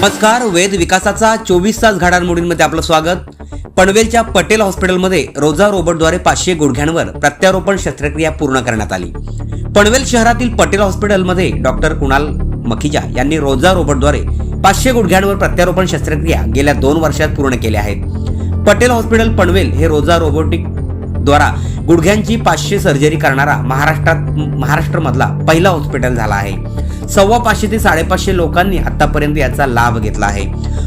नमस्कार वेद विकासाचा चोवीस तास घडामोडींमध्ये आपलं स्वागत. पनवेलच्या पटेल हॉस्पिटलमध्ये रोजा रोबोटद्वारे पाचशे गुडघ्यांवर प्रत्यारोपण शस्त्रक्रिया पूर्ण करण्यात आली. पनवेल शहरातील पटेल हॉस्पिटलमध्ये डॉक्टर कुणाल मखिजा यांनी रोजा रोबोटद्वारे पाचशे गुडघ्यांवर प्रत्यारोपण शस्त्रक्रिया गेल्या दोन वर्षात पूर्ण केल्या आहेत. पटेल हॉस्पिटल पनवेल हे रोजा रोबोटिक द्वारा गुडघ्यांची पाचशे सर्जरी करणारा महाराष्ट्रात महाराष्ट्रमधला पहिला हॉस्पिटल झाला आहे. सव्वा पाचशे ते साडेपाचशे लोकांनी आतापर्यंत याचा लाभ घेतला आहे.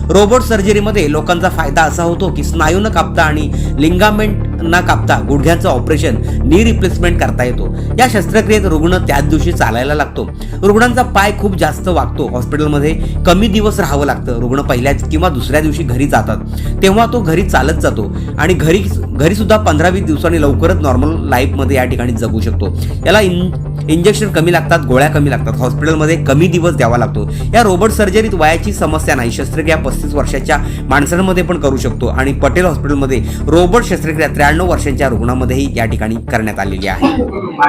रोबोट सर्जरीमध्ये लोकांचा फायदा असा होतो की स्नायू न कापता आणि लिंगामेंट न कापता गुडघ्याचं ऑपरेशन नी रिप्लेसमेंट करता येतो. या शस्त्रक्रियेत रुग्ण त्याच दिवशी चालायला लागतो. रुग्णांचा पाय खूप जास्त वागतो. हॉस्पिटलमध्ये कमी दिवस राहावं लागतं. रुग्ण पहिल्याच किंवा दुसऱ्या दिवशी घरी जातात. तेव्हा तो घरी चालत जातो आणि घरी घरी सुद्धा पंधरा वीस दिवसांनी लवकरच नॉर्मल लाईफमध्ये या ठिकाणी जगू शकतो. याला इन इंजेक्शन कमी लागतात गोळ्या कमी लागतात. हॉस्पिटलमध्ये कमी दिवस द्यावा लागतो. या रोबोट सर्जरीत वयाची समस्या नाही. शस्त्रक्रिया पस्तीस वर्षाच्या माणसांमध्ये पण करू शकतो. आणि पटेल हॉस्पिटलमध्ये रोबोट शस्त्रक्रिया त्र्याण्णव वर्षांच्या रुग्णामध्येही या ठिकाणी करण्यात आलेली आहे.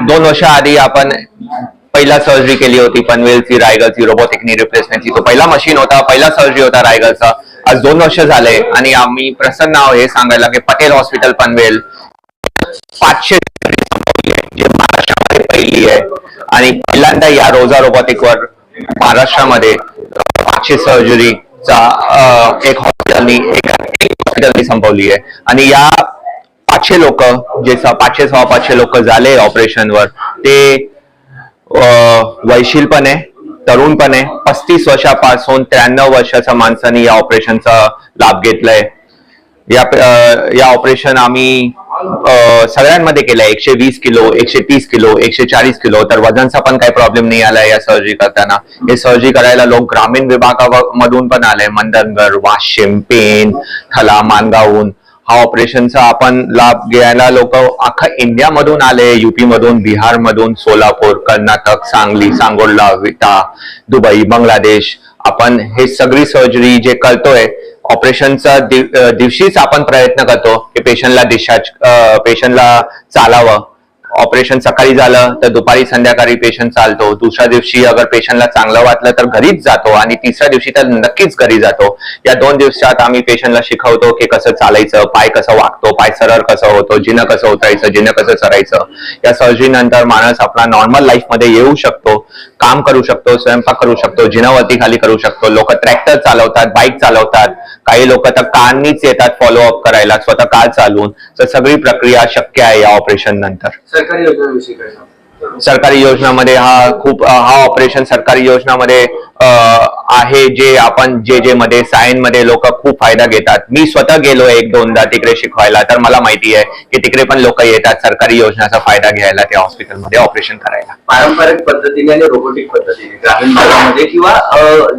दोन वर्षाआधी आपण पहिला सर्जरी केली होती पनवेलची रायगडची रोबोटिक नी रिप्लेसमेंटची तो पहिला मशीन होता पहिला सर्जरी होता रायगडचा. आज दोन वर्ष झाले आणि आम्ही प्रसन्न आहोत हे सांगायला की पटेल हॉस्पिटल पनवेल. पाचशे जे महाराष्ट्रामध्ये पहिली आहे आणि पहिल्यांदा या रोजा रोबोटिक वर महाराष्ट्रामध्ये पाचशे सर्जरीचा एक हॉस्पिटलनी एक हॉस्पिटलनी संपवली आहे. आणि या पाचशे लोक जे पाचशे सव्वा पाचशे लोक झाले ऑपरेशनवर. ते अं, पण आहे तरुण पण आहे. पस्तीस वर्षापासून त्र्याण्णव वर्षाच्या माणसाने या ऑपरेशनचा लाभ घेतलाय. या या ऑपरेशन आम्ही सगळ्यांमध्ये केलंय. एकशे वीस किलो एकशे तीस किलो एकशे चाळीस किलो. तर वजनचा पण काही प्रॉब्लेम नाही आलाय या सर्जरी करताना. हे सर्जरी करायला लोक ग्रामीण विभागामधून पण आले. मंदनगड वाशिम पेन थला मानगावहून. हा ऑपरेशनचा आपण लाभ घ्यायला लोक अख्खा इंडियामधून आले युपी मधून बिहार मधून सोलापूर कर्नाटक सांगली सांगोला विटा दुबई बांगलादेश. आपण हे सगळी सर्जरी जे करतोय ऑपरेशनचा दिवशीच आपण प्रयत्न करतो की पेशंटला डिस्चार्ज पेशंटला चालावं. ऑपरेशन सकाळी झालं तर दुपारी संध्याकाळी पेशंट चालतो. दुसऱ्या दिवशी अगर पेशंटला चांगलं वाटलं तर घरीच जातो आणि तिसऱ्या दिवशी तर नक्कीच घरी जातो. या दोन दिवसात आम्ही पेशंटला शिकवतो की कसं चालायचं पाय कसं वागतो पाय सरळ कसं होतो जिनं कसं उतरायचं जिनं कसं चरायचं. या सर्जरी नंतर माणूस आपला नॉर्मल लाईफमध्ये येऊ शकतो काम करू शकतो स्वयंपाक करू शकतो जिनावरती खाली करू शकतो. लोक ट्रॅक्टर चालवतात बाईक चालवतात. काही लोक तर कारनीच येतात फॉलोअप करायला स्वतः कार चालवून. तर सगळी प्रक्रिया शक्य आहे या ऑपरेशन नंतर. सरकारी योजनांविषयी काय सांगता? सरकारी योजनामध्ये हा खूप हा ऑपरेशन सरकारी योजनामध्ये आहे जे आपण जे जे मध्ये सायनमध्ये लोक खूप फायदा घेतात. मी स्वतः गेलो एक दोनदा तिकडे शिकवायला तर मला माहिती आहे की तिकडे पण लोक येतात सरकारी योजनाचा फायदा घ्यायला त्या हॉस्पिटलमध्ये ऑपरेशन करायला. पारंपरिक पद्धतीने आणि रोबोटिक पद्धतीने ग्रामीण भागामध्ये किंवा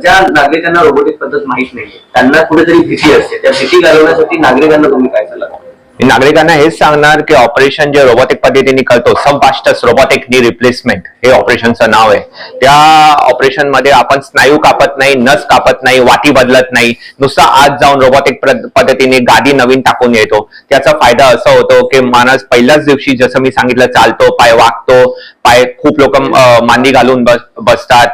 ज्या नागरिकांना रोबोटिक पद्धत माहीत नाहीये त्यांना कुठेतरी भीती असते. त्या भीती घालवण्यासाठी नागरिकांना तुम्ही काय सल्ला नागरिकांना हेच सांगणार की ऑपरेशन जे रोबोटिक पद्धतीने करतो सब बास्टस रोबोटिक नी रिप्लेसमेंट हे ऑपरेशनचं नाव आहे. त्या ऑपरेशनमध्ये आपण स्नायू कापत नाही नस कापत नाही वाटी बदलत नाही. नुसतं आत जाऊन रोबोटिक पद्धतीने गादी नवीन टाकून येतो. त्याचा फायदा असा होतो की माणूस पहिल्याच दिवशी जसं मी सांगितलं चालतो पाय वागतो पाय खूप लोक मांदी घालून बस बसतात.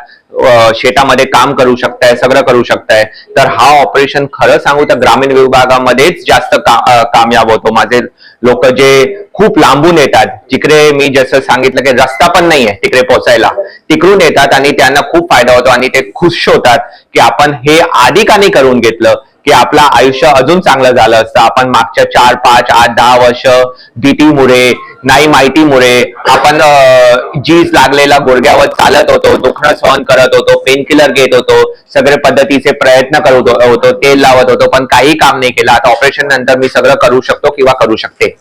शेतामध्ये काम करू शकताय सगळं करू शकताय. तर हा ऑपरेशन खरं सांगू तर ग्रामीण विभागामध्येच जास्त का, कामयाब होतो. माझे लोक जे खूप लांबून येतात तिकडे मी जसं सांगितलं की रस्ता पण नाहीये तिकडे पोहोचायला तिकडून येतात आणि त्यांना खूप फायदा होतो आणि ते खुश होतात की आपण हे आधी का नाही करून घेतलं? की आपलं आयुष्य अजून चांगलं झालं असतं. आपण मागच्या चार पाच आठ दहा वर्ष भीतीमुळे नाही माहितीमुळे आपण जीज लागलेला गुडघ्यावर चालत होतो दुखणं सहन करत होतो पेन किलर घेत होतो सगळे पद्धतीचे प्रयत्न करत होतो तेल लावत होतो पण काही काम नाही केलं. आता ऑपरेशन नंतर मी सगळं करू शकतो किंवा करू शकते.